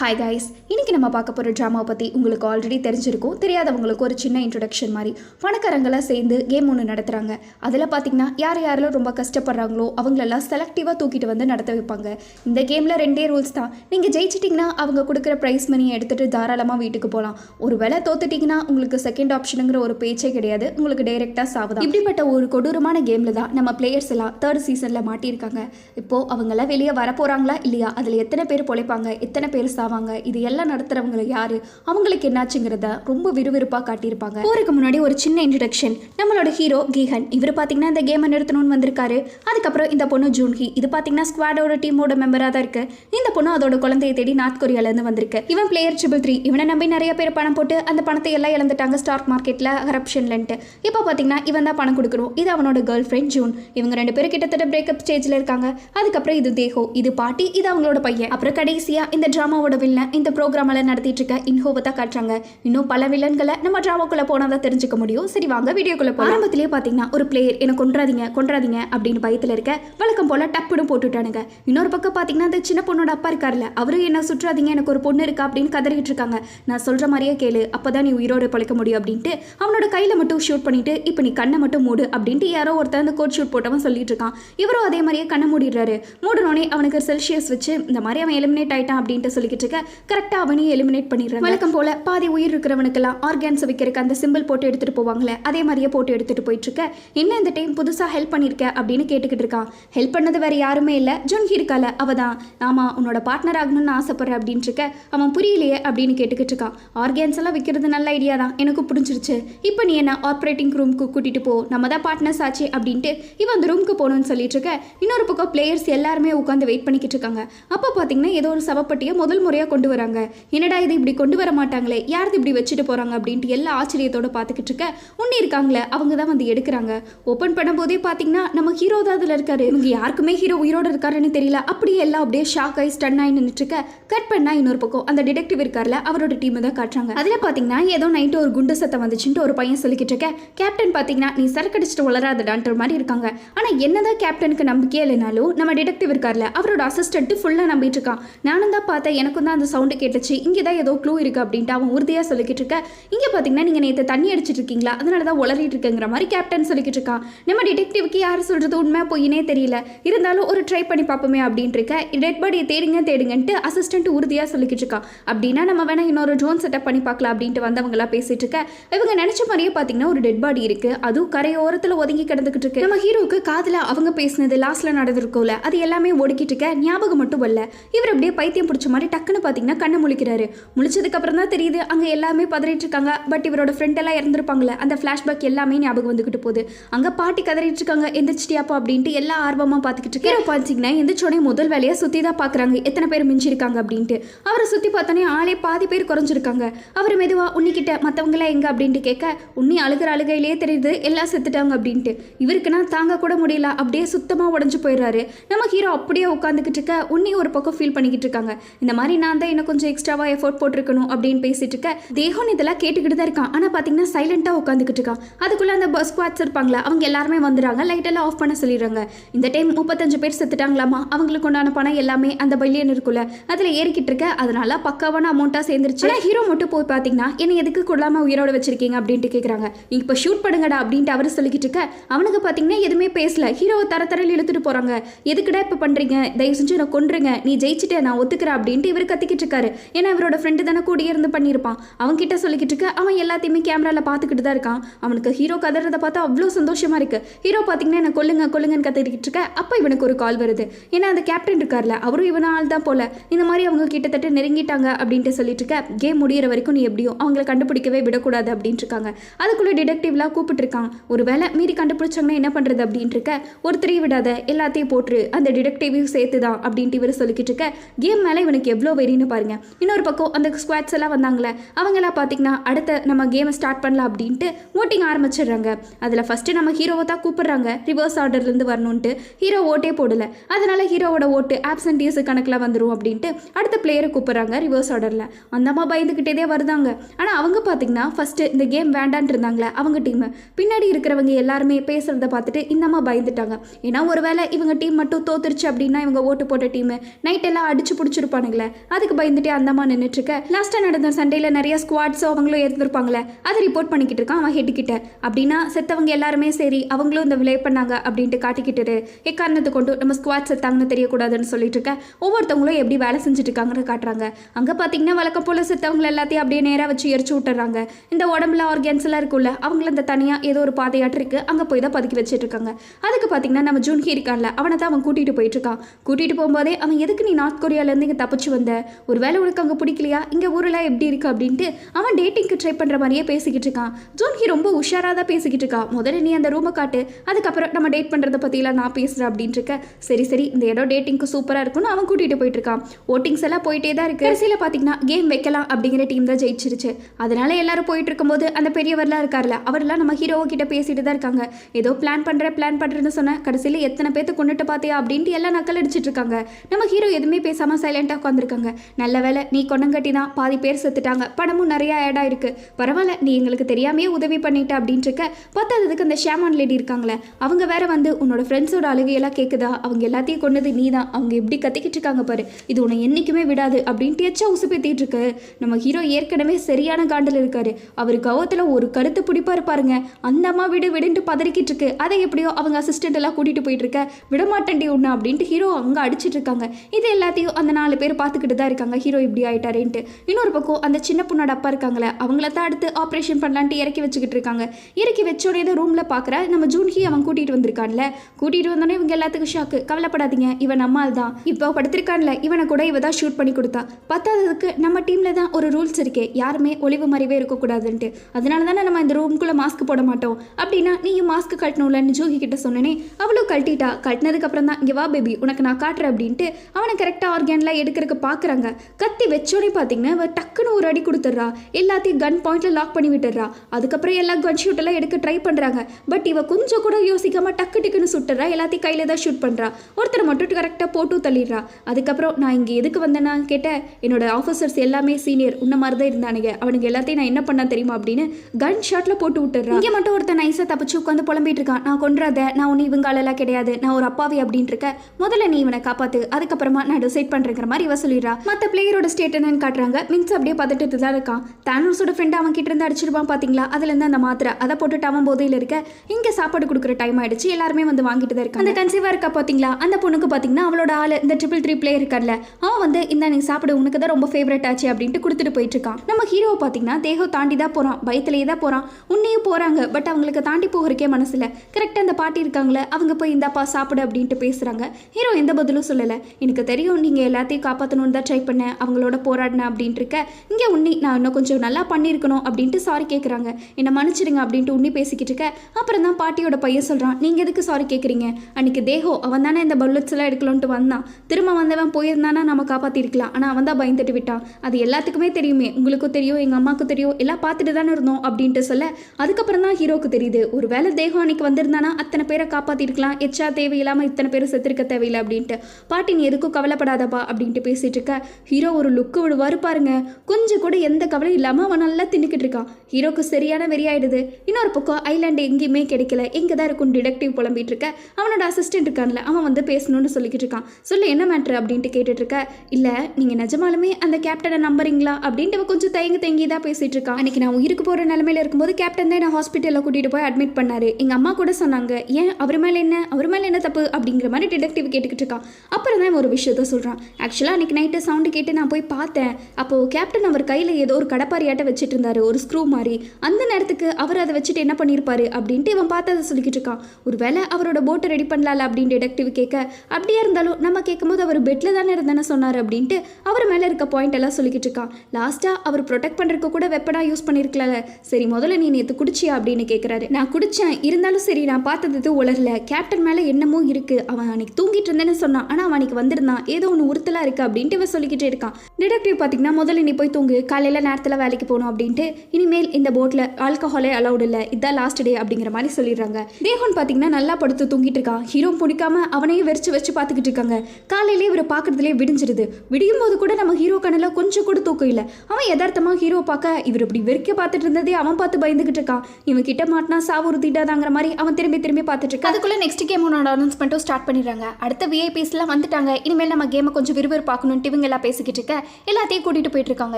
Hi guys இன்னைக்கு நம்ம பார்க்க போகிற ட்ராமாவை பற்றி உங்களுக்கு ஆல்ரெடி தெரிஞ்சிருக்கும். தெரியாதவங்களுக்கு ஒரு சின்ன இன்ட்ரடக்ஷன் மாதிரி. பணக்காரங்களாம் சேர்ந்து கேம் ஒன்று நடத்துகிறாங்க அதில் பார்த்தீங்கன்னா யார் யாரெல்லாம் ரொம்ப கஷ்டப்படுறாங்களோ அவங்களெல்லாம் செலக்டிவாக தூக்கிட்டு வந்து நடத்த வைப்பாங்க. இந்த கேமில் ரெண்டே ரூல்ஸ் தான். நீங்கள் ஜெயிச்சிட்டிங்கன்னா அவங்க கொடுக்குற ப்ரைஸ் மணியை எடுத்துகிட்டு தாராளமாக வீட்டுக்கு போகலாம் ஒரு வேளை தோத்துட்டிங்கன்னா உங்களுக்கு செகண்ட் ஆப்ஷனுங்கிற ஒரு பேச்சே கிடையாது. உங்களுக்கு டைரெக்டாக சாவுதான். இப்படிப்பட்ட ஒரு கொடூரமான கேமில் தான் நம்ம பிளேயர்ஸ் எல்லாம் தேர்ட் சீசனில் மாட்டியிருக்காங்க. இப்போது அவங்களாம் வெளியே வர போகிறாங்களா இல்லையா? அதில் எத்தனை பேர் பொழைப்பாங்க? எத்தனை பேர் ஆவாங்க இது எல்லாம் நடத்துறவங்க யாரு? அவங்களுக்கு என்னாச்சுங்கிறத ரொம்ப விறுவிறுப்பாக காட்டியிருப்பாங்க. போருக்கு முன்னாடி ஒரு சின்ன இன்ட்ரடக்ஷன் நம்மளோட ஹீரோ கீஹன் இவர் பார்த்தீங்கன்னா இந்த கேமை நிறுத்தணும்னு வந்திருக்காரு. அதுக்கப்புறம் இந்த பொண்ணு ஜூன்ஹி. இது பார்த்தீங்கன்னா ஸ்குவாடோட டீமோட மெம்பராக தான் இருக்கு. இந்த பொண்ணு அதோட குழந்தையை தேடி நார்த் கொரியாலேருந்து வந்திருக்கு. இவன் பிளேயர் ட்ரிபிள் த்ரீ இவனை நம்பி நிறைய பேர் பணம் போட்டு அந்த பணத்தை எல்லாம் இழந்துட்டாங்க ஸ்டாக் மார்க்கெட்டில் கரப்ஷன்லன்ட்டு இப்போ பார்த்தீங்கன்னா இவன் தான் பணம் கொடுக்கணும். இது அவனோட கேர்ள் ஃப்ரெண்ட் ஜூன். இவங்க ரெண்டு பேரும் கிட்டத்தட்ட பிரேக்கப் ஸ்டேஜில் இருக்காங்க. அதுக்கப்புறம் இது தேஹோ இது பாட்டி இது அவங்களோட பையன். அப்புறம் கடைசியா இந்த ட்ராமாவோட வில்லன் இந்த ப்ரோக்ராமில் நடத்திட்டு இருக்க இன்ஹோவை தான் காட்டுறாங்க. இன்னும் பல வில்லன்களை நம்ம டிராமாக்குள்ள போனால் தான் தெரிஞ்சுக்க முடியும். சரி வாங்க வீடியோக்குள்ள போகலாம் ஆரம்பத்திலேயே பார்த்தீங்கன்னா ஒரு பிளேயர் என்னை கொன்றாதீங்க கொன்றாதீங்க அப்படின்னு பயத்தில் இருக்க வழக்கம் போல் டப்புடும் போட்டுட்டானுங்க. இன்னொரு பக்கம் பார்த்தீங்கன்னா அந்த சின்ன பொண்ணோட அப்பா இருக்கார்ல அவரும் என்ன சுற்றாதீங்க எனக்கு ஒரு பொண்ணு இருக்கா அப்படின்னு கதறிட்டு இருக்காங்க. நான் சொல்கிற மாதிரியே கேளு அப்பதான் நீ உயிரோடு பழைக்க முடியும் அப்படின்ட்டு அவனோட கையில் மட்டும் ஷூட் பண்ணிட்டு இப்போ நீ கண்ணை மட்டும் மூடு அப்படின்ட்டு யாரோ ஒருத்தன் அந்த கோட் ஷூட் போட்டவன் சொல்லிட்டு இருக்கான். இவரும் அதே மாதிரியே கண்ணை மூடிடுறாரு. மூடனோடனே அவனுக்கு செல்சியஸ் வச்சு இந்த மாதிரி அவன் எலிமினேட் ஆயிட்டான் அப்படின்ட்டு சொல்லிக்கிட்டு இருக்க கரெக்டாக அவனையும் எலிமினேட் பண்ணிடுறாங்க. வழக்கம் போல பாதி உயிர் இருக்கிறவனுக்கெல்லாம் ஆர்கான்ஸ் வைக்கிறதுக்கு அந்த சிம்பிள் போட்டு எடுத்துட்டு போவாங்களே அதே மாதிரியே போட்டு எடுத்துட்டு போயிட்டு இருக்க என்ன இந்த டைம் புதுசாக ஹெல்ப் பண்ணியிருக்க அப்படின்னு கேட்டுக்கிட்டு இருக்கான். ஹெல்ப் பண்ணது வேற யாருமே இல்லை. ஜுன்ஹி இருக்கால அவ தான் ஆமா உன்னோட பார்ட்னர் ஆகணும்னு ஆசைப்படுற அப்படின்ட்டு இருக்க அவன் புரியலையே அப்படின்னு கேட்டுக்கிட்டு இருக்கான். ஆர்கான்ஸ் எல்லாம் வைக்கிறது நல்ல ஐடியா தான். எனக்கு பிடிச்சிருச்சு இப்போ நீ என்ன ஆப்ரேட்டிங் ரூமுக்கு கூட்டிட்டு போ. நம்ம தான் பார்ட்னர்ஸ் ஆச்சு அப்படின்ட்டு இவன் அந்த ரூமுக்கு போகணும்னு சொல்லிட்டு இருக்க இன்னொரு பக்கம் பிளேயர்ஸ் எல்லாருமே உட்காந்து வெயிட் பண்ணிக்கிட்டு இருக்காங்க. அப்போ பார்த்தீங்கன்னா ஏதோ ஒரு சவப்பட்டியை முதல் முறையாக கொண்டு வராங்க. என்னடா இது இப்படி கொண்டு வர மாட்டாங்களே? யாரது இப்படி வச்சுட்டு போகிறாங்க அப்படின்ட்டு எல்லா ஆச்சரியத்தோட பார்த்துக்கிட்டு இருக்க? உன்னி இருக்காங்களே அவங்க தான் வந்து எடுக்கிறாங்க. ஓப்பன் பண்ணும்போதே பார்த்தீங்கன்னா நம்ம ஹீரோ தான் அதில் இருக்காரு. இவங்க யாருக்குமே ஹீரோ உயிரோடு இருக்காருன்னு தெரியல. அப்படியே எல்லாம் அப்படியே ஷாக் ஆகி ஸ்டன் ஆகி நின்றுட்டு இருக்க. கட் பண்ணா இன்னொரு பக்கம். அந்த டிடெக்டிவ் இருக்கார்ல அவரோட டீமை தான் காட்டுறாங்க. அதில் பார்த்தீங்கன்னா ஏதோ நைட்டு ஒரு குண்டு சத்தம் வந்துச்சுன்ட்டு ஒரு பையன் சொல்லிக்கிட்டு இருக்க. கேப்டன் பார்த்தீங்கன்னா நீ சரக்கடிச்சிட்டு வளராதடான்ற மாதிரி இருக்காங்க. ஆனால் என்னதான் கேப்டனுக்கு நம்பிக்கையே இல்லைனாலும் நம்ம டிடெக்டிவ் இருக்கார்ல அவரோட அசிஸ்டன்ட் ஃபுல்லாக நம்பிட்டு இருக்கான். நானும் தான் பார்த்தேன். எனக்கு எனக்கும் தான் அந்த சவுண்டு கேட்டுச்சு. இங்கே தான் ஏதோ க்ளூ இருக்குது அப்படின்ட்டு அவன் உறுதியாக சொல்லிக்கிட்டு இருக்க. இங்கே பார்த்தீங்கன்னா நீங்கள் நேற்று தண்ணி அடிச்சிட்டு இருக்கீங்களா? அதனால தான் உளறிட்டு இருக்குங்கிற மாதிரி கேப்டன் சொல்லிக்கிட்டு இருக்கான் நம்ம டிடெக்டிவ்க்கு யார் சொல்கிறது உண்மை பொய்னே தெரியல. இருந்தாலும் ஒரு ட்ரை பண்ணி பார்ப்போமே அப்படின்ட்டு இருக்க. டெட் பாடியை தேடுங்க தேடுங்கன்ட்டு அசிஸ்டன்ட் உறுதியாக சொல்லிக்கிட்டு இருக்கான் அப்படின்னா நம்ம வேணால் இன்னொரு ட்ரோன் செட்டப் பண்ணி பார்க்கலாம் அப்படின்ட்டு வந்தவங்களாம் பேசிட்டு இருக்க. இவங்க நினச்ச மாதிரியே பார்த்தீங்கன்னா ஒரு டெட் பாடி இருக்குது அதுவும் கரையோரத்தில் ஒதுங்கி கிடந்துக்கிட்டு இருக்கு. நம்ம ஹீரோக்கு காதில் அவங்க பேசினது லாஸ்ட்டில் நடந்திருக்கும்ல. அது எல்லாமே ஒடுக்கிட்டு இருக்க. ஞாபகம் மட்டும் இல்லை இவர் அப்படியே பைத்தியம் பிடிச்ச மாதிரி டக்கு டக்குன்னு பார்த்தீங்கன்னா கண்ணை முழிக்கிறாரு. முழிச்சதுக்கு அப்புறம் தான் தெரியுது அங்கே எல்லாமே பதறிட்டு இருக்காங்க. பட் இவரோட ஃப்ரெண்ட் எல்லாம் இறந்துருப்பாங்களே அந்த ஃப்ளாஷ்பேக் எல்லாமே ஞாபகம் வந்துக்கிட்டு போகுது. அங்கே பாட்டி கதறிட்டு இருக்காங்க எந்திரிச்சிட்டியாப்பா அப்படின்ட்டு எல்லா ஆர்வமாக பார்த்துக்கிட்டு இருக்கு. ஹீரோ பார்த்தீங்கன்னா எந்திரிச்சோடனே முதல் வேலையை சுற்றி தான் பார்க்குறாங்க எத்தனை பேர் மிஞ்சிருக்காங்க அப்படின்ட்டு. அவரை சுற்றி பார்த்தோன்னே ஆளே பாதி பேர் குறைஞ்சிருக்காங்க. அவர் மெதுவாக உன்னிக்கிட்ட மற்றவங்களாம் எங்கே? அப்படின்ட்டு கேட்க உன்னி அழுகிற அழுகையிலே தெரியுது எல்லாம் செத்துட்டாங்க அப்படின்ட்டு. இவருக்குன்னா தாங்க கூட முடியல அப்படியே சுத்தமாக உடஞ்சு போயிடுறாரு. நம்ம ஹீரோ அப்படியே உட்காந்துக்கிட்டு இருக்க உன்னி ஒரு பக்கம் ஃபீல் பண்ணிக்கிட்டு இருக்காங்க. இந்த மாதிரி நான் தான் இன்னும் கொஞ்சம் எக்ஸ்ட்ராவாக எஃபோர்ட் போட்டிருக்கணும் அப்படின்னு பேசிட்டு இருக்க. தேகம் இதெல்லாம் கேட்டுக்கிட்டு தான் இருக்கான். ஆனால் பார்த்தீங்கன்னா சைலண்ட்டாக உட்காந்துக்கிட்டு இருக்கான். அதுக்குள்ளே அந்த பஸ் ஸ்குவாட்ஸ் இருப்பாங்களா அவங்க எல்லாருமே வந்துடுறாங்க. லைட் எல்லாம் ஆஃப் பண்ண சொல்லிடுறாங்க. இந்த டைம் முப்பத்தஞ்சு பேர் செத்துட்டாங்களாமா? அவங்களுக்கு உண்டான பணம் எல்லாமே அந்த பைலியன் இருக்குல்ல. அதில் ஏறிக்கிட்டு இருக்க. அதனால பக்காவான அமௌண்ட்டாக சேர்ந்துருச்சு. ஆனால் ஹீரோ மட்டும் போய் பார்த்தீங்கன்னா என்ன எதுக்கு கொள்ளாமல் உயிரோட வச்சிருக்கீங்க? அப்படின்ட்டு கேட்குறாங்க இப்போ ஷூட் பண்ணுங்கடா அப்படின்ட்டு அவர் சொல்லிக்கிட்டு இருக்க. அவனுக்கு பார்த்தீங்கன்னா எதுவுமே பேசல. ஹீரோவை தர தரையில் இழுத்துட்டு போகிறாங்க எதுக்குடா இப்போ பண்ணுறீங்க தயவு செஞ்சு நான் கொண்டுருங்க நீ ஜெயிச்சுட்டு நான் ஒத்துக்கிறேன் அப்படின்ட்டு இவருக்கு கத்திக்கிட்டு இருக்காரு ஏன்னா இவரோட ஃப்ரெண்டு தானே கூடியே இருந்து பண்ணியிருப்பான். அவன் கிட்ட சொல்லிக்கிட்டு இருக்க அவன் எல்லாத்தையுமே கேமராவில் பார்த்துக்கிட்டு தான் இருக்கான். அவனுக்கு ஹீரோ கதறதை பார்த்தா அவ்வளோ சந்தோஷமா இருக்கு. ஹீரோ பார்த்தீங்கன்னா என்ன கொல்லுங்க கொல்லுங்கன்னு கத்திக்கிட்டு இருக்க. அப்போ இவனுக்கு ஒரு கால் வருது. ஏன்னா அந்த கேப்டன் இருக்கார்ல அவரும் இவன் ஆள் தான் போல. இந்த மாதிரி அவங்க கிட்டத்தட்ட நெருங்கிட்டாங்க அப்படின்ட்டு சொல்லிட்டு இருக்க கேம் முடியிற வரைக்கும் நீ எப்படியும் அவங்கள கண்டுபிடிக்கவே விடக்கூடாது அப்படின்ட்டு இருக்காங்க. அதுக்குள்ள டிடெக்டிவ்லாம் கூப்பிட்டுருக்கான். ஒரு வேளை மீறி கண்டுபிடிச்சாங்கன்னா என்ன பண்ணுறது அப்படின்ட்டு இருக்க ஒருத்தரையும் விடாத எல்லாத்தையும் போட்டுரு. அந்த டிடெக்டிவையும் சேர்த்து தான் அப்படின்ட்டு இவர் சொல்லிக்கிட்டு இருக்க கேம் மேலே இவனுக்கு எவ்வளோ வெறின்னு பாருங்க. இன்னொரு பக்கம் அந்த ஸ்குவாட்ஸ் எல்லாம் வந்தாங்களே அவங்களாம் பார்த்தீங்கன்னா அடுத்த நம்ம கேமை ஸ்டார்ட் பண்ணலாம் அப்படின்ட்டு ஓட்டிங் ஆரம்பிச்சிடுறாங்க. அதில் ஃபஸ்ட்டு நம்ம ஹீரோவை தான் கூப்பிடுறாங்க ரிவர்ஸ் ஆர்டர்லேருந்து வரணுன்ட்டு ஹீரோ ஓட்டே போடல. அதனால் ஹீரோவோட ஓட்டு ஆப்சன்டீஸ் கணக்கில் வந்துடும் அப்படின்ட்டு அடுத்த பிளேயரை கூப்பிட்றாங்க ரிவர்ஸ் ஆர்டரில் அந்த அம்மா பயந்துக்கிட்டே வருதாங்க. ஆனால் அவங்க பார்த்தீங்கன்னா ஃபஸ்ட்டு இந்த கேம் வேண்டான்ட்டு இருந்தாங்களே அவங்க டீம் பின்னாடி இருக்கிறவங்க எல்லாருமே பேசுகிறத பார்த்துட்டு இந்த அம்மா பயந்துட்டாங்க. ஏன்னா ஒருவேளை இவங்க டீம் மட்டும் தோத்துருச்சு அப்படின்னா இவங்க ஓட்டு போட்ட டீம் நைட் எல்லாம் அடிச்சு பிடிச்சிருப்பானுங்களே. அதுக்கு பயந்துட்டு அந்த அம்மா நின்றுட்டு இருக்க லாஸ்ட்டாக நடந்த சண்டையில் நிறைய ஸ்குவாட்ஸோ அவங்களும் இருந்திருப்பாங்களே அதை ரிப்போர்ட் பண்ணிக்கிட்டு இருக்கான் அவன் ஹெட் கிட்ட. அப்படின்னா செத்தவங்க எல்லாருமே சரி அவங்களும் இந்த விலை பண்ணாங்க அப்படின்ட்டு காட்டிக்கிட்டு எக்காரணத்தை கொண்டு நம்ம ஸ்குவாட் செத்தாங்கன்னு தெரியக்கூடாதுன்னு சொல்லிட்டு இருக்க ஒவ்வொருத்தவங்களும் எப்படி வேலை செஞ்சுட்டு இருக்காங்கன்னு காட்டுறாங்க. அங்கே பார்த்தீங்கன்னா வழக்கம் போல செத்தவங்க எல்லாத்தையும் அப்படியே நேராக வச்சு எரிச்சு விட்டுறாங்க. இந்த உடம்புல ஆர்கன்ஸ் எல்லாம் இருக்குல்ல அவங்கள இந்த தனியாக ஏதோ ஒரு பாதையாட்டு இருக்கு அங்கே போய் தான் பதுக்கி வச்சுட்டு இருக்காங்க அதுக்கு பார்த்தீங்கன்னா நம்ம ஜூன்ஹி இருக்கான்ல அவனை தான் அவன் கூட்டிட்டு போயிட்டு இருக்கான் கூட்டிட்டு போகும்போதே அவன் எதுக்கு நீ நார்த் கொரியாலேருந்து இங்கே தப்பிச்சு வந்த? ஒரு வேலை உனக்கு அங்கே பிடிக்கலையா? இங்கே ஊரெலாம் எப்படி இருக்கு? அப்படின்ட்டு அவன் டேட்டிங்க்கு ட்ரை பண்ணுற மாதிரியே பேசிக்கிட்டு இருக்கான். ஜோன்ஹி ரொம்ப உஷாராக தான் பேசிக்கிட்டு இருக்கா. முதல்ல நீ அந்த ரூமை காட்டு. அதுக்கப்புறம் நம்ம டேட் பண்ணுறத பற்றிலாம் நான் பேசுகிறேன் அப்படின்ட்டு இருக்க. சரி சரி. இந்த இடம் டேட்டிங்க்கு சூப்பராக இருக்கும்னு அவன் கூட்டிகிட்டு போயிட்டு இருக்கான். ஓட்டிங்ஸ் எல்லாம் போயிட்டே தான் இருக்கு. கடைசியில் பார்த்தீங்கன்னா கேம் வைக்கலாம் அப்படிங்கிற டீம் தான் ஜெயிச்சிருச்சு. அதனால எல்லாரும் போயிட்டு இருக்கும்போது அந்த பெரியவர்லாம் இருக்கார்ல அவரெல்லாம் நம்ம ஹீரோ கிட்ட பேசிட்டு தான் இருக்காங்க. ஏதோ பிளான் பண்ணுறேன் பிளான் பண்ணுறேன்னு சொன்னேன் கடைசியில் எத்தனை பேர்த்து கொண்டுட்டு பார்த்தியா அப்படின்ட்டு எல்லாம் நக்கல் அடிச்சிட்டு இருக்காங்க. நம்ம ஹீரோ எதுவுமே பேசாமல் சைலண்டாக உட்காந்துருக்காங்க நல்ல வேலை நீ கொண்டங்கட்டி தான் பாதி பேர் செத்துட்டாங்க. பணமும் நிறைய ஆட் ஆயிருக்கு. பரவாயில்ல நீ எங்களுக்கு தெரியாமையே உதவி பண்ணிட்ட அப்படின்ட்டு இருக்க பத்தாததுக்கு அந்த ஷேமான் லேடி இருக்காங்களே அவங்க வேற வந்து உன்னோட ஃப்ரெண்ட்ஸோட அழுகையெல்லாம் கேட்குதா அவங்க எல்லாத்தையும் கொண்டது நீ தான் அவங்க எப்படி கத்திக்கிட்டு இருக்காங்க பாரு. இது உன்னை என்றைக்குமே விடாது அப்படின்ட்டு எச்சா உசுப்பேத்திட்டு இருக்கு. நம்ம ஹீரோ ஏற்கனவே சரியான காண்டில் இருக்காரு. அவர் கவத்தில் ஒரு கருத்து பிடிப்பா இருப்பாருங்க. அந்த அம்மா விடு விடுன்ட்டு பதறிக்கிட்டு இருக்கு. அதை எப்படியோ அவங்க அசிஸ்டன்ட் எல்லாம் கூட்டிட்டு போயிட்டு இருக்க. விடமாட்டேன்டி உன்ன அப்படின்ட்டு ஹீரோ அங்கே அடிச்சிட்டு இருக்காங்க. இது எல்லாத்தையும் அந்த நாலு பேர் பார்த்துக்கிட்டு தான் இருக்காங்க. ஹீரோ இப்படி ஆயிட்டாரேன்ட்டு. இன்னொரு பக்கம் அந்த சின்ன பொண்ணோட அப்பா இருக்காங்களே அவங்கள தான் அடுத்து ஆப்ரேஷன் பண்ணலான்ட்டு இறக்கி வச்சுக்கிட்டு இருக்காங்க. இறக்கி வச்சோடனே தான் ரூமில் பார்க்குற நம்ம ஜூன்ஹி அவன் கூட்டிகிட்டு வந்திருக்கான்ல. கூட்டிகிட்டு வந்தோடனே இவங்க எல்லாத்துக்கும் ஷாக்கு கவலைப்படாதீங்க இவன் நம்மால் தான். இப்போ படுத்திருக்கான்ல இவனை கூட இவ தான் ஷூட் பண்ணி கொடுத்தா. பத்தாததுக்கு நம்ம டீமில் தான் ஒரு ரூல்ஸ் இருக்கே. யாருமே ஒளிவு மறைவே இருக்கக்கூடாதுன்ட்டு. அதனால தானே நம்ம இந்த ரூம்குள்ளே மாஸ்க் போட மாட்டோம். அப்படின்னா நீயும் மாஸ்க் கட்டணும்லன்னு ஜூஹி கிட்ட சொன்னேனே அவளும் கழட்டிட்டா. கட்டினதுக்கு அப்புறம் தான் இங்கே வா பேபி உனக்கு நான் காட்டுறேன் அப்படின்ட்டு அவனை கரெக்டாக ஆர்கேன்லாம் எடுக்கிறதுக்கு பார்க்குறாங்க கத்தி வச்சோடனே பார்த்தீங்கன்னா அவ டக்குன்னு ஒரு அடி கொடுத்துட்றா. எல்லாத்தையும் கன் பாயிண்ட்ல லாக் பண்ணி விட்டுறா அதுக்கப்புறம் எல்லா கன் ஷூட்டெல்லாம் எடுக்க ட்ரை பண்ணுறாங்க பட் இவ கொஞ்சம் கூட யோசிக்காம டக்கு டக்குன்னு சுட்டுறா. எல்லாத்தையும் கையில் தான் ஷூட் பண்ணுறா ஒருத்தர் மட்டும் கரெக்டாக போட்டு தள்ளிடுறா. அதுக்கப்புறம் நான் இங்கே எதுக்கு வந்தேன்னா கேட்டேன். என்னோட ஆஃபீஸர்ஸ் எல்லாமே சீனியர் உன்ன மாதிரி தான் இருந்தானுங்க. அவனுக்கு எல்லாத்தையும் நான் என்ன பண்ண தெரியுமா அப்படின்னு கன் ஷாட்டில் போட்டு விட்டுறா இங்கே மட்டும் ஒருத்தன் நைஸாக தப்பிச்சு உட்காந்து புலம்பிட்டு இருக்கான். நான் கொன்றாத. நான் ஒன்று இவங்க ஆளெல்லாம் கிடையாது. நான் ஒரு அப்பாவி அப்படின்ட்டு இருக்க. முதல்ல நீ இவனை காப்பாத்து. அதுக்கப்புறமா நான் டிசைட் பண்ணுறேங்கிற மாதிரி இவ சொல்லிடுறா. மற்ற பிளேயரோட ஸ்டேட் என்னன்னு காட்டுறாங்க. மின்ஸ் அப்படியே பதட்டத்து தான் இருக்கான் தானூஸோட ஃப்ரெண்ட் அவன் கிட்ட இருந்து அடிச்சிருப்பான் பாத்தீங்களா? அதுல இருந்து அந்த மாத்திரை. அதை போட்டுட்டு அவன் போதையில் இருக்க இங்க சாப்பாடு கொடுக்குற டைம் ஆயிடுச்சு. எல்லாருமே வந்து வாங்கிட்டு தான் இருக்காங்க. அந்த கன்சீவா இருக்கா பாத்தீங்களா? அந்த பொண்ணுக்கு பாத்தீங்கன்னா அவளோட ஆளு இந்த ட்ரிபிள் த்ரீ பிளேயர் இருக்கார்ல அவன் வந்து இந்த நீ சாப்பிடு. உனக்கு தான் ரொம்ப ஃபேவரட் ஆச்சு அப்படின்ட்டு கொடுத்துட்டு போயிட்டு இருக்கான். நம்ம ஹீரோ பாத்தீங்கன்னா தேகம் தாண்டி தான் போறான். பயத்திலேயே தான் போறான். உன்னையும் போறாங்க. பட் அவங்களுக்கு தாண்டி போகிறக்கே மனசுல. கரெக்டாக அந்த பாட்டி இருக்காங்களே அவங்க போய் இந்தாப்பா சாப்பிடு அப்படின்ட்டு பேசுறாங்க. ஹீரோ எந்த பதிலும் சொல்லல. எனக்கு தெரியும். நீங்க எல்லாத்தையும் காப்பாற்றணும்னு தான் ட்ரை பண்ணேன் அவங்களோட போராடினேன் அப்படின்ட்டு இருக்க இங்கே உன்னி நான் இன்னும் கொஞ்சம் நல்லா பண்ணியிருக்கணும் அப்படின்ட்டு சாரி கேட்குறாங்க என்னை மன்னிச்சிடுங்க அப்படின்ட்டு உன்னி பேசிக்கிட்டு இருக்க. அப்புறம் தான் பாட்டியோட பையன் சொல்கிறான் நீங்கள் எதுக்கு சாரி கேட்குறீங்க அன்னைக்கு தேகோ அவன் தானே இந்த புல்லட்ஸ் எல்லாம் எடுக்கலான்ட்டு வந்தான். திரும்ப வந்தவன் போயிருந்தானா நம்ம காப்பாற்றிருக்கலாம் ஆனால் அவன் தான் பயந்துட்டு விட்டான். அது எல்லாத்துக்குமே தெரியுமே. உங்களுக்கும் தெரியும் எங்கள் அம்மாவுக்கும் தெரியும். எல்லாம் பார்த்துட்டு தானே இருந்தோம் அப்படின்ட்டு சொல்ல அதுக்கப்புறம் தான் ஹீரோக்கு தெரியுது. ஒரு வேளை தேகம் அன்னைக்கு வந்திருந்தானா அத்தனை பேரை காப்பாற்றிருக்கலாம் எச்சா தேவையில்லாமல் இத்தனை பேர் செத்துருக்க தேவையில்லை அப்படின்ட்டு. பாட்டி நீ எதுக்கும் கவலைப்படாதப்பா அப்படின்ட்டு பேசிட்டு இருக்க. ஹீரோ ஒரு லுக்கு விடுவாரு பாருங்க. கொஞ்சம் கூட எந்த கவலையும் இல்லாமல் அவன் நல்லா தின்னுக்கிட்டு இருக்கான். ஹீரோக்கு சரியான வெறியாயிடுது இன்னொரு பக்கம் ஐலாண்டு எங்கேயுமே கிடைக்கல. எங்கே தான் இருக்கும் டிடெக்டிவ் புலம்பிட்டு இருக்க. அவனோட அசிஸ்டன்ட் இருக்கான்ல அவன் வந்து பேசணும்னு சொல்லிக்கிட்டு இருக்கான். சொல்லு என்ன மேட்ரு அப்படின்ட்டு கேட்டுட்டு இருக்க. இல்லை நீங்கள் நிஜமாலுமே அந்த கேப்டனை நம்புறீங்களா அப்படின்ட்டு அவன் கொஞ்சம் தயங்கி தயங்கி தான் பேசிட்டு இருக்கான். அன்னைக்கு நான் உயிருக்கு போகிற நிலமையில இருக்கும்போது கேப்டன் தான் என்ன ஹாஸ்பிட்டலில் கூட்டிகிட்டு போய் அட்மிட் பண்ணாரு. எங்கள் அம்மா கூட சொன்னாங்க ஏன் அவர் மேலே என்ன? அவர் மேலே என்ன தப்பு? அப்படிங்கிற மாதிரி டிடெக்டிவ் கேட்டுக்கிட்டு இருக்கான். அப்புறம் தான் ஒரு விஷயத்த சொல்கிறான் ஆக்சுவலாக அன்றைக்கி நைட்டு சவுண்டு கேட்டு நான் போய் பார்த்தேன். அப்போது கேப்டன் அவர் கையில் ஏதோ ஒரு கடப்பாரியாட்ட வச்சுட்டு இருந்தாரு ஒரு ஸ்க்ரூ மாதிரி அந்த நேரத்துக்கு அவர் அதை வச்சுட்டு என்ன பண்ணியிருப்பாரு அப்படின்ட்டு இவன் பார்த்ததை சொல்லிக்கிட்டு இருக்கான். ஒரு வேலை அவரோட போட்டை ரெடி பண்ணலாம்ல அப்படின்னு டிடெக்டிவ் கேட்க அப்படியே இருந்தாலும் நம்ம கேட்கும்போது அவர் பெட்டில் தானே இருந்தேன்னு சொன்னார் அப்படின்ட்டு அவர் மேலே இருக்க பாயிண்ட் எல்லாம் சொல்லிக்கிட்டு இருக்கான். லாஸ்ட்டாக அவர் ப்ரொடெக்ட் பண்ணுறதுக்கு கூட வெப்பனாக யூஸ் பண்ணியிருக்கல சரி முதல்ல நீ நேற்று குடிச்சியா அப்படின்னு கேட்குறாரு நான் குடித்தேன் இருந்தாலும் சரி நான் பார்த்தது உலரில். கேப்டன் மேலே என்னமோ இருக்குது அவன் அன்னைக்கு தூங்கிட்டு இருந்தேன்னு சொன்னான். ஆனால் அவன் அன்னைக்கு வந்திருந்தான். ஏதோ ஒன்று உறுத்தலாக இருக்குது அப்படின்ட்டு இவன் சொல்லிக்கிட்டே இருக்கான். டிடெக்டிவ் பார்த்தீங்கன்னா முதல்ல நீ போய் தூங்கு. காலையில் நேரத்தில் வேலைக்கு போகணும் அப்படின்ட்டு இனிமேல் இந்த போட்டில் ஆல்கஹாலே அலௌட் இல்லை. இதான் லாஸ்ட் டே அப்படிங்கிற மாதிரி சொல்லிடுறாங்க. தேவன் பார்த்தீங்கன்னா நல்லா படுத்து தூங்கிட்டு இருக்கான். ஹீரோ பிடிக்காம அவனையே வெறிச்சு வச்சு பார்த்துக்கிட்டு இருக்காங்க. காலையிலே இவரை பார்க்குறதுலே விடிஞ்சிருது. விடியும் போது கூட நம்ம ஹீரோ கண்ணில் கொஞ்சம் கூட தூக்கம் இல்லை. அவன் யதார்த்தமா ஹீரோ பார்க்க இவர் இப்படி வெறிக்க பார்த்துட்டு இருந்ததே அவன் பார்த்து பயந்துகிட்டு இருக்கான். இவன் கிட்ட மாட்டினா சாவு உறுதிட்டாதாங்கிற மாதிரி அவன் திரும்பி திரும்பி பார்த்துட்டு இருக்கான். அதுக்குள்ள நெக்ஸ்ட் கேமோட அனௌன்ஸ்மெண்ட்டும் ஸ்டார்ட் பண்ணிடுறாங்க. அடுத்த விஐபிஸ்லாம் வந்துட்டாங்க. இனிமேல் நம்ம கேமை கொஞ்சம் விறுவிறுப்பாக்கணும்ட்டு பார்க்கணும் எல்லாம் பேசிக்கிட்டு இருக்க எல்லாத்தையும் கூட்டிகிட்டு போயிட்டு இருக்காங்க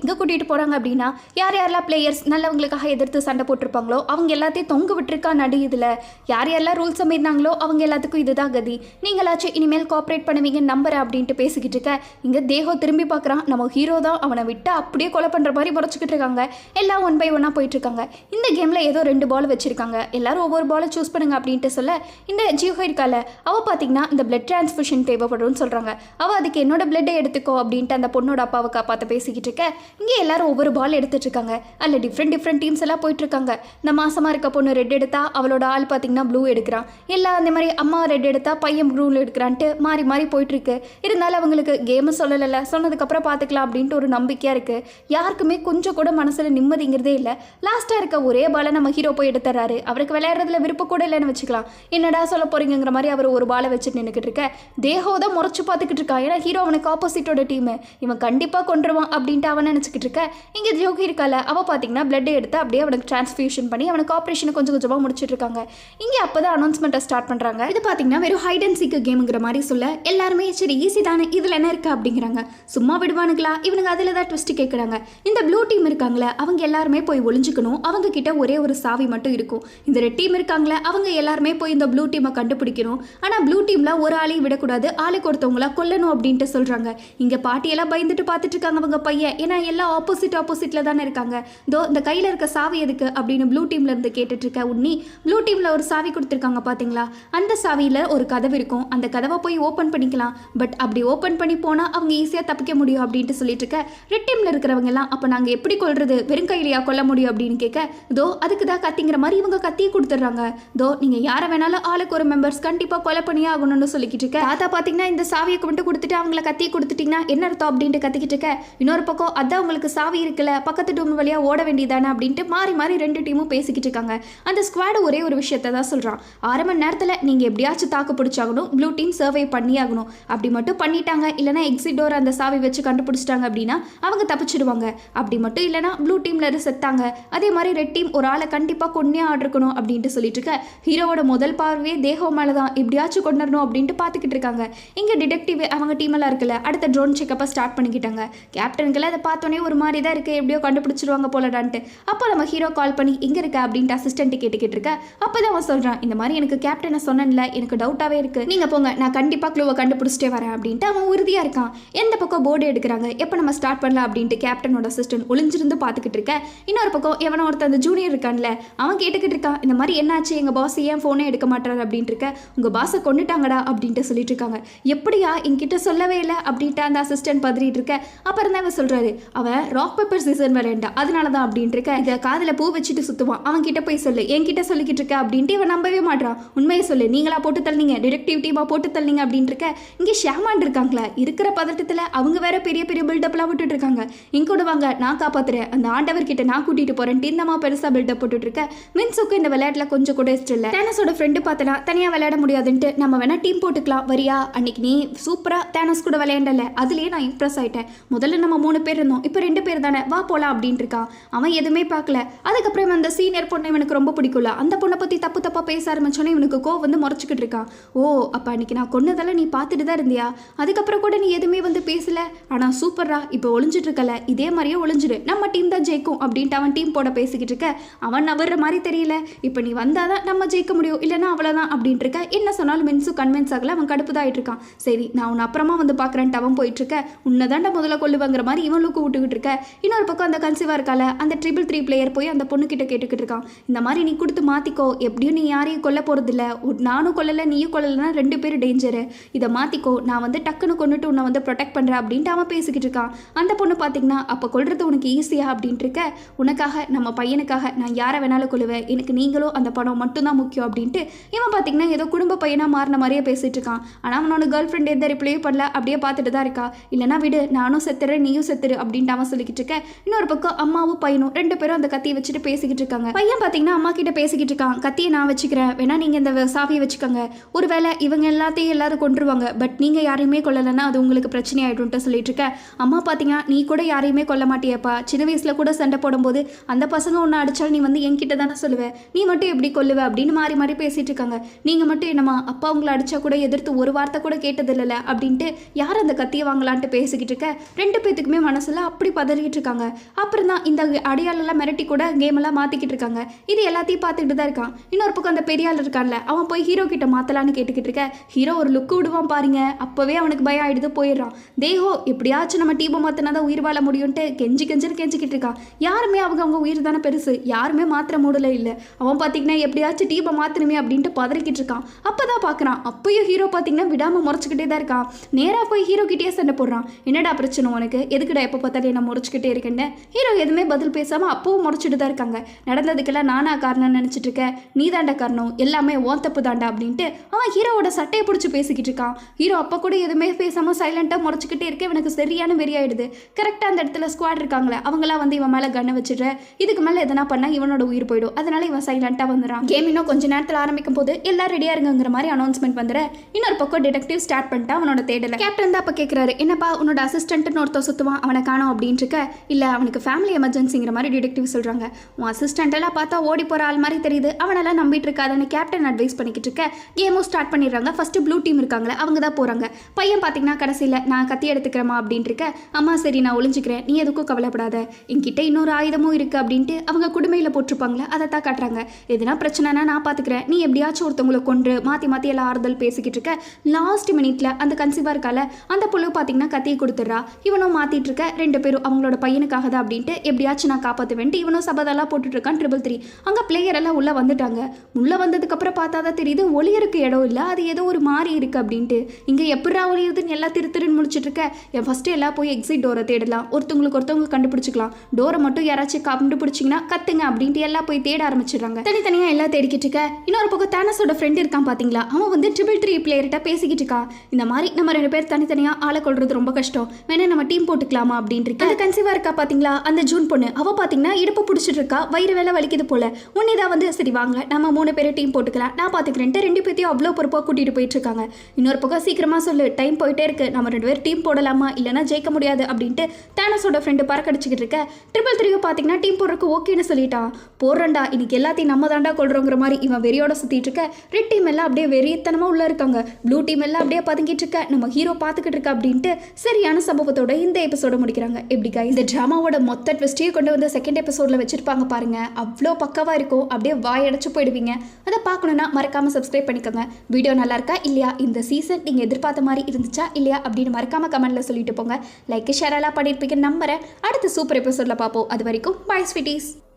எங்கே கூட்டிகிட்டு போகிறாங்க அப்படின்னா யார் யாரெல்லாம் பிளேயர்ஸ் நல்லவங்களுக்காக எதிர்த்து சண்டை போட்டிருப்பாங்களோ அவங்க எல்லாத்தையும் தொங்க விட்டுருக்கா நடு இதில். யார் யாரெல்லாம் ரூல்ஸ் மீறினாங்களோ அவங்க எல்லாத்துக்கும் இதுதான் கதி. நீங்களாச்சும் இனிமேல் கோஆப்ரேட் பண்ணுவீங்க நம்புறேன் அப்படின்ட்டு பேசிக்கிட்டு இருக்க இங்கே தேகம் திரும்பி பார்க்குறான். நம்ம ஹீரோ தான். அவனை விட்டு அப்படியே கொலை பண்ணுற மாதிரி முறைச்சிக்கிட்டு இருக்காங்க. எல்லாம் ஒன் பை ஒன்னாக போயிட்டுருக்காங்க. இந்த கேமில் ஏதோ ரெண்டு பால் வச்சுருக்காங்க. எல்லாரும் ஒவ்வொரு பாலை சூஸ் பண்ணுங்க அப்படின்ட்டு சொல்ல இந்த ஜியோ இருக்கால அவள் பார்த்தீங்கன்னா இந்த பிளட் டிரான்ஸ்ஃபியூஷன் தேவைப்படும்னு சொல்கிறாங்க அவள் அதுக்கு என்னோட பிளட்டை எடுத்துக்கோ அப்படின்ட்டு அந்த பொண்ணோட அப்பாவை காப்பாற்ற பேசிக்கிட்டு இருக்க. இங்கே எல்லாரும் ஒவ்வொரு பால் எடுத்துட்டு இருக்காங்க. அதில் டிஃப்ரெண்ட் டிஃப்ரெண்ட் டீம்ஸ் எல்லாம் போயிட்டுருக்காங்க இந்த மாசமாக இருக்க பொண்ணு ரெட் எடுத்தா அவளோட ஆள் பார்த்தீங்கன்னா ப்ளூ எடுக்கிறான். எல்லா அந்த மாதிரி அம்மா ரெட் எடுத்தா பையன் ப்ளூவில் எடுக்கிறான்ட்டு மாறி மாறி போயிட்டு இருக்கு. இருந்தாலும் அவங்களுக்கு கேமு சொல்லலைல்ல. சொன்னதுக்கப்புறம் பார்த்துக்கலாம் அப்படின்ட்டு ஒரு நம்பிக்கையாக இருக்குது யாருக்குமே கொஞ்சம் கூட மனசில் நிம்மதிங்கிறதே இல்லை. லாஸ்ட்டாக இருக்க ஒரே பாலை நம்ம ஹீரோ போய் எடுத்துறாரு. அவருக்கு விளையாடுறதுல விருப்பம் கூட இல்லைன்னு வச்சுக்கலாம். என்னடா சொல்ல போகிறீங்கிற மாதிரி அவர் ஒரு பாலை வச்சுட்டு நின்றுக்கிட்டு இருக்க. தேகோ தான் முறைச்சு பார்த்துக்கிட்டு இருக்கான் ஏன்னா ஹீரோ அவனுக்கு ஆப்போசிட்டோட டீமு இவன் கண்டிப்பாக கொண்டுருவான் அப்படின்ட்டு அவன் நினச்சிக்கிட்டு இருக்க. இங்கே ஜோகி இருக்கால அவள் பார்த்தீங்கன்னா பிளட் எடுத்து அப்படியே அவனுக்கு டிரான்ஸ்ஃபியூஷன் பண்ணி அவனுக்கு ஆப்ரேஷனை கொஞ்சம் கொஞ்சமாக முடிச்சிட்டு இருக்காங்க. இங்கே அப்போ தான் அனௌன்ஸ்மெண்ட்டை ஸ்டார்ட் பண்ணுறாங்க இது பார்த்தீங்கன்னா வெறும் ஹைட் அண்ட் சீக்கு கேமுங்கிற மாதிரி சொல்ல எல்லாருமே சரி ஈஸி தானே இதில் என்ன இருக்குது அப்படிங்கிறாங்க. சும்மா விடுவானுங்களா? இவனுங்க அதில் தான் ட்விஸ்ட் கேட்குறாங்க இந்த ப்ளூ டீம் இருக்காங்களே அவங்க எல்லாருமே போய் ஒளிஞ்சுக்கணும். அவங்க கிட்ட ஒரே ஒரு சாவி மட்டும் இருக்கும். இந்த ரெட் டீம் இருக்காங்களே அவங்க எல்லாருமே போய் இந்த ப்ளூ டீமை கண்டுபிடிக்கணும். ஆனால் ப்ளூ டீமில் ஒரு ஆளையும் விடக்கூடாது. ஆளுக்கு ஒருத்தவங்களா கொல்லணும் அப்படின்ட்டு சொல்கிறாங்க இங்கே பாட்டியெல்லாம் பயந்துட்டு பார்த்துட்டு இருக்காங்க அவங்க பையன். ஏன்னா எல்லாம் ஆப்போசிட் ஆப்போசிட்டில் தானே இருக்காங்க. தோ இந்த கையில் இருக்க சாவி எதுக்கு அப்படின்னு ப்ளூ டீம்ல இருந்து கேட்டுட்டு இருக்க உன்னி ப்ளூ டீமில் ஒரு சாவி கொடுத்துருக்காங்க பார்த்தீங்களா அந்த சாவியில் ஒரு கதவு இருக்கும். அந்த கதவை போய் ஓப்பன் பண்ணிக்கலாம். பட் அப்படி ஓப்பன் பண்ணி போனால் அவங்க ஈஸியாக தப்பிக்க முடியும் அப்படின்ட்டு சொல்லிட்டு இருக்க ரெட் டீமில் இருக்கிறவங்க எல்லாம் அப்போ நாங்கள் எப்படி கொள்றது வெறும் கையிலையா கொல்ல முடியும்? அப்படின்னு கேட்க தோ அதுக்கு தான் கத்திங்கிற மாதிரி இவங்க கத்தியை கொடுத்துட்றாங்க. தோ நீங்கள் யாரை வேணாலும் ஆளுக்கு ஒரு மெம்பர்ஸ் கண்டிப்பாக கொலை பண்ணியே ஆகணும்னு சொல்லிக்கிட்டு இருக்க தாத்தா பார்த்தீங்கன்னா இந்த சாவியை மட்டும் கொடுத்துட்டு அவங்கள கத்தி கொடுத்துட்டீங்கன்னா என்ன அர்த்தம் அப்படின்ட்டு கத்திக்கிட்டு இருக்க? இன்னொரு பக்கம் அதான் உங்களுக்கு சாவி இருக்குல்ல பக்கத்து டூம் வழியாக ஓட வேண்டியதானே அப்படின்ட்டு மாறி மாறி ரெண்டு டீமும் பேசிக்கிட்டு இருக்காங்க. அந்த ஸ்குவாடு ஒரே ஒரு விஷயத்தை தான் சொல்கிறான் அரை மணி நேரத்தில் நீங்கள் எப்படியாச்சும் தாக்கு பிடிச்சாகணும் ப்ளூ டீம் சர்வை பண்ணியாகணும். அப்படி மட்டும் பண்ணிட்டாங்க இல்லைனா எக்ஸிட் டோர் அந்த சாவி வச்சு கண்டுபிடிச்சிட்டாங்க அப்படின்னா அவங்க தப்பிச்சிடுவாங்க. அப்படி மட்டும் இல்லைனா ப்ளூ டீமில் செத்தாங்க. அதே மாதிரி ரெட் டீம் ஒரு ஆளை கண்டிப்பாக கொன்னே ஆடிருக்கணும் அப்படின்ட்டு சொல்லிட்டு இருக்க ஹீரோவோட முதல் பார்வையே தேகம் மேலே தான் எப்படியாச்சும் கொண்டுடணும் அப்படின்ட்டு பார்த்துக்கிட்டு இருக்காங்க. இங்கே டிடெக்டிவ் அவங்க டீமெல்லாம் இருக்குல்ல அடுத்த ட்ரோன் செக்கப்பை ஸ்டார்ட் பண்ணிக்கிட்டாங்க. கேப்டனுக்கெல்லாம் அதை பார்த்தோன்னே ஒரு மாதிரி தான் இருக்குது எப்படியோ கண்டுபிடிச்சிருவாங்க போலடான்ட்டு. அப்போ நம்ம ஹீரோ கால் பண்ணி எங்கே இருக்க? அப்படின்ட்டு அசிஸ்டன்ட் கேட்டுக்கிட்டு இருக்க. அப்போ தான் அவன் சொல்கிறான் இந்த மாதிரி எனக்கு கேப்டனை சொன்னேன்ல எனக்கு டவுட்டாகவே இருக்குது நீங்கள் போங்க நான் கண்டிப்பாக க்ளூவை கண்டுபிடிச்சிட்டே வரேன். அப்படின்ட்டு அவன் உறுதியாக இருக்கான். எந்த பக்கம் போர்டு எடுக்கிறாங்க எப்போ நம்ம ஸ்டார்ட் பண்ணலாம் அப்படின்ட்டு கேப்டனோட அசிஸ்டன்ட் ஒளிஞ்சிருந்து பார்த்துக்கிட்டு இருக்க. இன்னொரு பக்கம் எவனோ ஒருத்தன் அந்த ஜூனியர் இருக்கான்ல அவன் கேட்டுக்கிட்டு இருக்கான் இந்த மாதிரி என்னாச்சு? எங்கள் பாஸ் ஏன் ஃபோனே எடுக்க மாட்டாரு? அப்படின்ட்டு இருக்க. உங்கள் பாஸை கொண்டுட்டாங்கடா அப்படின்ட்டு சொல்லிட்டு இருக்காங்க. எப்படியா? என்கிட்ட சொல்லவே இல்லை அப்படின்ட்டு அந்த அசிஸ்டன்ட் பதறிட்டு இருக்க அப்புறம் தான் அவன் சொல்கிறாரு அவன் ராக் பேப்பர் சீசன் விளையாண்டா அதனால தான் அப்படின்ட்டு இருக்க இதை காதில் பூ வச்சுட்டு சுற்றுவான் அவன் கிட்ட போய் சொல்லு. என்கிட்ட சொல்லிக்கிட்டு இருக்க அப்படின்ட்டு இவன் நம்பவே மாட்றான். உண்மையை சொல்லு. நீங்களா போட்டு தள்ளிங்க டிடெக்டிவ் டீமாக போட்டு தள்ளிங்க அப்படின்ட்டு இருக்க இங்கே ஷேமான் இருக்காங்களா. இருக்கிற பதட்டத்தில் அவங்க வேற பெரிய பெரிய பில்டப்லாம் விட்டுட்டு இருக்காங்க இங்க கூட வாங்க நான் காப்பாத்துறேன். அந்த ஆண்டவர் கிட்ட நான் கூட்டிட்டு போறேன். இந்தமா பெருசா பில்டப் போட்டுட்டு இருக்க மின்சுக்கு இந்த விளையாட்டுல கொஞ்சம் கூட இஷ்டம் இல்லை. தேனஸோட ஃப்ரெண்டு பார்த்தனா தனியா விளையாட முடியாதுன்ட்டு நம்ம வேணா டீம் போட்டுக்கலாம். வரியா? அன்னைக்கு நீ சூப்பரா தேனஸ் கூட விளையாண்டல. அதுலேயே நான் இம்ப்ரெஸ் ஆயிட்டேன். முதல்ல நம்ம மூணு பேர் இருந்தோம். இப்போ ரெண்டு பேர் தானே? வா போலாம் அப்படின்ட்டு இருக்கான். அவன் எதுவுமே பார்க்கல. அதுக்கப்புறம் அந்த சீனியர் பொண்ணு இவனுக்கு ரொம்ப பிடிக்கல அந்த பொண்ணை பற்றி தப்பு தப்பாக பேச ஆரம்பிச்சோன்னே இவனுக்கு கோ வந்து முறைச்சிக்கிட்டு இருக்கான். ஓ அப்போ அன்னைக்கு நான் கொன்னதெல்லாம் நீ பார்த்துட்டு தான் இருந்தியா? அதுக்கப்புறம் கூட நீ எதுவுமே வந்து பேசல. ஆனால் சூப்பர்ரா இப்போ ஒளிஞ்சிட்டு இருக்கல. இதே மாதிரியே ஒளிஞ்சிடு நம்ம டீம் தான் ஜெயிக்கும் அப்படின்ட்டு அவன் டீம் போட பேசிக்கிட்டு இருக்க. அவன் நவர்ற மாதிரி தெரியல. இப்போ நீ வந்தால் தான் நம்ம ஜெயிக்க முடியும். இல்லைனா அவ்வளோதான் அப்படின்ட்டு இருக்க. என்ன சொன்னாலும் மென்ஸும் கன்வின்ஸ் ஆகல. அவன் கடுப்பு தான் ஆயிட்டு இருக்கான். சரி நான் உன்னை அப்புறமா வந்து பார்க்குறேன்ட்டு அவன் போய் இருக்க உன்னை தாண்டா முதல்ல கொள்ளுவாங்கிற மாதிரி இவன் லுக்கு விட்டுக்கிட்டு இருக்க. இன்னொரு பக்கம் அந்த கன்சீவா இருக்கால அந்த ட்ரிபிள் த்ரீ பிளேயர் போய் அந்த பொண்ணுக்கிட்ட கேட்டுக்கிட்டு இருக்கான். இந்த மாதிரி நீ கொடுத்து மாற்றிக்கோ எப்படியும் நீ யாரையும் கொல்ல போகிறதில்ல நானும் கொல்லலை நீயும் கொல்லலைன்னா ரெண்டு பேரும் டேஞ்சரு இதை மாற்றிக்கோ நான் வந்து டக்குன்னு கொண்டுட்டு உன்னை வந்து ப்ரொடெக்ட் பண்ணுறேன் அப்படின்ட்டு அவன் பேசிக்கிட்டு இருக்கான். அந்த பொண்ணு பார்த்தீங்கன்னா அப்போ கொல்றது உனக்கு ஈஸியா அப்படின்ட்டு இருக்க. உனக்காக நம்ம பையனுக்காக நான் யாரை வேணாலும் கொள்ளுவேன் எனக்கு நீங்களும் அந்த பணம் மட்டும்தான் முக்கியம். அப்படின்ட்டு இவன் பார்த்தீங்கன்னா ஏதோ குடும்ப பையனாக மாறின மாதிரியே பேசிட்டு இருக்கான். ஆனால் அவனோட கேர்ள் ஃப்ரெண்ட் எந்த ரிப்ளையும் பண்ணல. அப்படியே பார்த்துட்டு தான் இருக்கா? இல்லைனா விடு நானும் செத்துறேன் நீயும் செத்துரு அப்படின்ட்டு அவன் சொல்லிக்கிட்டு இருக்க. இன்னொரு பக்கம் அம்மாவும் பையனும் ரெண்டு பேரும் அந்த கத்தியை வச்சுட்டு பேசிக்கிட்டு இருக்காங்க. பையன் பார்த்தீங்கன்னா அம்மா கிட்ட பேசிக்கிட்டு இருக்கான். கத்தியை நான் வச்சுக்கிறேன். வேணா நீங்கள் இந்த சாவியை வச்சுக்கோங்க. ஒருவேளை இவங்க எல்லாத்தையும் எல்லாரும் கொண்டுருவாங்க பட் நீங்கள் யாரையுமே கொல்லலைன்னா அது உங்களுக்கு பிரச்சனை ஆகிடும்ட்டு சொல்லிட்டு இருக்க. அம்மா பார்த்தீங்கன்னா நீ கூட யாரையுமே கொல்ல மாட்டியப்பா. சின்ன வயசில் கூட சண்டை போடும்போது அந்த பசங்க ஒன்று அடித்தாலும் நீ வந்து என்கிட்ட தானே சொல்லுவேன் நீ மட்டும் எப்படி கொல்லுவ? அப்படின்னு மாறி மாறி பேசிட்டு இருக்காங்க. நீங்கள் மட்டும் என்னம்மா அப்பா உங்களை அடித்தா கூட எதிர்த்து ஒரு வார்த்தை கூட கேட்டது அப்படின்ட்டு யார் அந்த கத்தியை வாங்கலான்ட்டு பேசிக்கிட்டு இருக்க ரெண்டு பேத்துக்குமே மனசுல அப்படி பதறிக்கிட்டு இருக்காங்க. அப்புறம் தான் இந்த அடையாளெல்லாம் மிரட்டி கூட கேம் எல்லாம் மாத்திக்கிட்டு இருக்காங்க. இது எல்லாத்தையும் பார்த்துக்கிட்டு தான் இருக்கான். இன்னொரு பக்கம் அந்த பெரியாள் இருக்கான்ல அவன் போய் ஹீரோ கிட்ட மாற்றலான்னு கேட்டுக்கிட்டு இருக்க. ஹீரோ ஒரு லுக்கு விடுவான் பாருங்க. அப்போவே அவனுக்கு பயம் ஆகிடுது போயிடுறான். தேஹோ எப்படியாச்சும் நம்ம டீமை மாற்றினா தான் உயிர் வாழ முடியும்ட்டு கெஞ்சி கெஞ்சின்னு கெஞ்சிக்கிட்டு இருக்கான். யாருமே அவங்க அவங்க உயிர் தானே பெருசு. யாருமே மாத்திர மூடல இல்லை. அவன் பார்த்தீங்கன்னா எப்படியாச்சும் டீமை மாற்றணுமே அப்படின்ட்டு பதறிக்கிட்டு இருக்கான். அப்பதான் பார்க்குறான் அப்பயும் ஹீரோ பார்த்தீங்கன்னா விடாமல் முறைச்சிக்கிட்டே தான் இருக்கான். நேரா போய் ஹீரோ கிட்டே சண்டை போடுறான். என்னடா பிரச்சனை உனக்கு? எதுக்குடா எப்போ பார்த்தாலும் என்ன முறைச்சிக்கிட்டே இருக்கேன்னு? ஹீரோ எதுவுமே பதில் பேசாமல் அப்பவும் முறைச்சிட்டு தான் இருக்காங்க. நடந்ததுக்கெல்லாம் நானா காரணம்னு நினச்சிட்டு இருக்க. நீ தாண்டா காரணம். எல்லாமே ஓன் தப்பு தாண்டா அப்படின்ட்டு அவன் ஹீரோவோட சட்டையை பிடிச்சி பேசிக்கிட்டு இருக்கான். ஹீரோ அப்போ கூட எதுவுமே பேசாமல் சைலண்டாக முறைச்சிக்கிட்டே இருக்க இவனுக்கு சரியான வெறியாயிடுது கரெக்டாக அந்த இடத்துல ஸ்குவாட் இருக்காங்களே அவங்களாம் வந்து இவன் மேலே கண்ணை வச்சுடுற. இதுக்கு மேலே எதனா பண்ணால் இவனோட உயிர் போயிடும். அதனால இவன் சைலண்டாக வந்துடுறான் கேம் இன்னும் கொஞ்ச நேரத்தில் ஆரம்பிக்கும் போது எல்லாம் ரெடியாக இருங்கிற மாதிரி அனௌன்ஸ்மெண்ட் வந்துற. இன்னொரு பக்கம் டிடெக்டிவ் ஸ்டார்ட் பண்ணிட்டா அவனோட தேடலை. கேப்டன் தான் அப்போ கேட்குறாரு என்னப்பா உன்னோட அசிஸ்டன்ட்னு ஒருத்தர் சுற்றுவான் அவனை காணோம் அப்படின்னு இருக்க இல்லை அவனுக்கு ஃபேமிலி எமர்ஜென்சிங்கிற மாதிரி டிடெக்டிவ் சொல்கிறாங்க உன் அசிஸ்டண்ட்டெல்லாம் பார்த்தா ஓடி போகிற ஆள் மாதிரி தெரியுது. அவனெல்லாம் நம்பிட்டு இருக்காதுன்னு கேப்டன் அட்வைஸ் பண்ணிக்கிட்டு இருக்க கேமும் ஸ்டார்ட் பண்ணிடுறாங்க. ஃபஸ்ட்டு ப்ளூ டீம் இருக்காங்களே அவங்க தான் போகிறாங்க பையன் பார்த்தீங்கன்னா கடைசியில் நான் கத்தி எடுத்துக்கிறேமா அப்படின்ட்டு இருக்க அம்மா சரி நான் ஒளிஞ்சிக்கிறேன். நீ எதுக்கும் கவலைப்படாத. என்கிட்ட இன்னொரு ஆயுதமும் இருக்குது அப்படின்ட்டு அவங்க குடுமையில் போட்டிருப்பாங்களே அதை தான் காட்டுறாங்க. எதுனா பிரச்சனைனா நான் பார்த்துக்கிறேன் நீ எப்படியாச்சும் ஒருத்தவங்களை கொண்டு மாற்றி மாற்றி எல்லாம் ஆறுதல் பேசிக்கிட்டு இருக்க லாஸ்ட் மினிட்ல அந்த கன்சீவாக இருக்கால அந்த புழு பார்த்தீங்கன்னா கத்தியை கொடுத்துட்றா. இவனும் மாற்றிட்டு இருக்க ரெண்டு பேரும் அவங்களோட பையனுக்காக தான் அப்படின்ட்டு எப்படியாச்சும் நான் காப்பாற்றுவேன்ட்டு இவனும் சபதெல்லாம் போட்டுட்டு இருக்கான் ட்ரிபிள் த்ரீ அங்கே பிளேயர் எல்லாம் உள்ளே வந்துட்டாங்க. உள்ளே வந்ததுக்கப்புறம் பார்த்தா தான் தெரியுது ஒளியருக்கு இடம் இல்லை. அது ஏதோ ஒரு மாறி இருக்குது அப்படின்ட்டு. இங்கே எப்படா ஒளியுதுன்னு எல்லாம் திரு திருன்னு முடிச்சிட்டு இருக்க என் ஃபஸ்ட்டு எல்லாம் போய் எக்ஸிட் டோரை தேடலாம். ஒருத்தவங்களுக்கு ஒருத்தவங்க கண்டுபிடிச்சிக்கலாம். டோரை மட்டும் யாராச்சும் கண்டுபிடிச்சிங்கன்னா கத்துங்க அப்படின்ட்டு எல்லாம் போய் தேட ஆரம்பிச்சிடுறாங்க. தனித்தனியாக எல்லாம் தேடிக்கிட்டு இருக்க இன்னொரு பக்கம் தானஸோட ஃப்ரெண்ட் இருக்கான் பார்த்தீங்களா அவன் வந்து ட்ரிபிள் த்ரீ பிளேயர்கிட்ட பேசிக்கிட்டு இருக்கா இந்த மாதிரி நம்ம ரெண்டு பேர் தனித்தனியாக ஆளை கொள்றது ரொம்ப கஷ்டம். வேணா நம்ம டீம் போட்டுக்கலாமா அப்படின்ட்டு இருக்கு அந்த கன்சீவா இருக்கா பாத்தீங்களா? அந்த ஜூன் பொண்ணு. அவ பாத்தீங்கன்னா இடுப்பு பிடிச்சிட்டு இருக்கா. வயிறு வேலை வலிக்குது போல. உன்னிதான் வந்து சரி வாங்க நம்ம மூணு பேரும் டீம் போட்டுக்கலாம். நான் பார்த்துக்கிறேன்ட்டு ரெண்டு பேர்த்தையும் அவ்வளோ பொறுப்பாக கூட்டிட்டு போயிட்டு இருக்காங்க இன்னொரு பக்கம் சீக்கிரமா சொல்லு டைம் போயிட்டே இருக்கு. நம்ம ரெண்டு பேரும் டீம் போடலாமா? இல்லைன்னா ஜெயிக்க முடியாது அப்படின்ட்டு தானஸோட ஃப்ரெண்டு பறக்கடிச்சிக்கிட்டு இருக்க. ட்ரிபிள் த்ரீ பாத்தீங்கன்னா டீம் போடுறதுக்கு ஓகேன்னு சொல்லிட்டான். போடுறேன்டா இன்னைக்கு எல்லாத்தையும் நம்ம தாண்டா கொள்றோங்கிற மாதிரி இவன் வெறியோட சுத்திட்டு இருக்க. ரெட் டீம் எல்லாம் அப்படியே வெறியத்தனமா உள்ள இருக்காங்க. ப்ளூ டீம் எல்லாம் அப்படியே பதுங்கிட்டு இருக்க. நம்ம ஹீரோ பார்த்துக்கிட்டு இருக்க அப்படின்ட்டு சரியான சம்பவத்தோட இந்த எபிசோட முடிக்கிறாங்க. எப்படி இந்த ட்ராமாவோட மொத்த ட்விஸ்டையும் கொண்டு வந்து செகண்ட் எபிசோட்ல வச்சிருப்பாங்க பாருங்க. அவ்வளோ பக்கவா இருக்கும். அப்படியே வாயடைச்சு போயிடுவீங்க. அதை பார்க்கணும்னா மறக்காம சப்ஸ்கிரைப் பண்ணிக்கோங்க. வீடியோ நல்லா இருக்கா? இல்லையா? இந்த சீசன் நீங்க எதிர்பார்த்த மாதிரி இருந்துச்சா? இல்லையா? அப்படின்னு மறக்காம கமெண்ட்ல சொல்லிட்டு போங்க. லைக் ஷேர் எல்லாம் பண்ணியிருப்பீங்க நம்புறேன். அடுத்த சூப்பர் எபிசோட்ல பார்ப்போம். அது வரைக்கும் பாய் ஸ்வீட்டீஸ்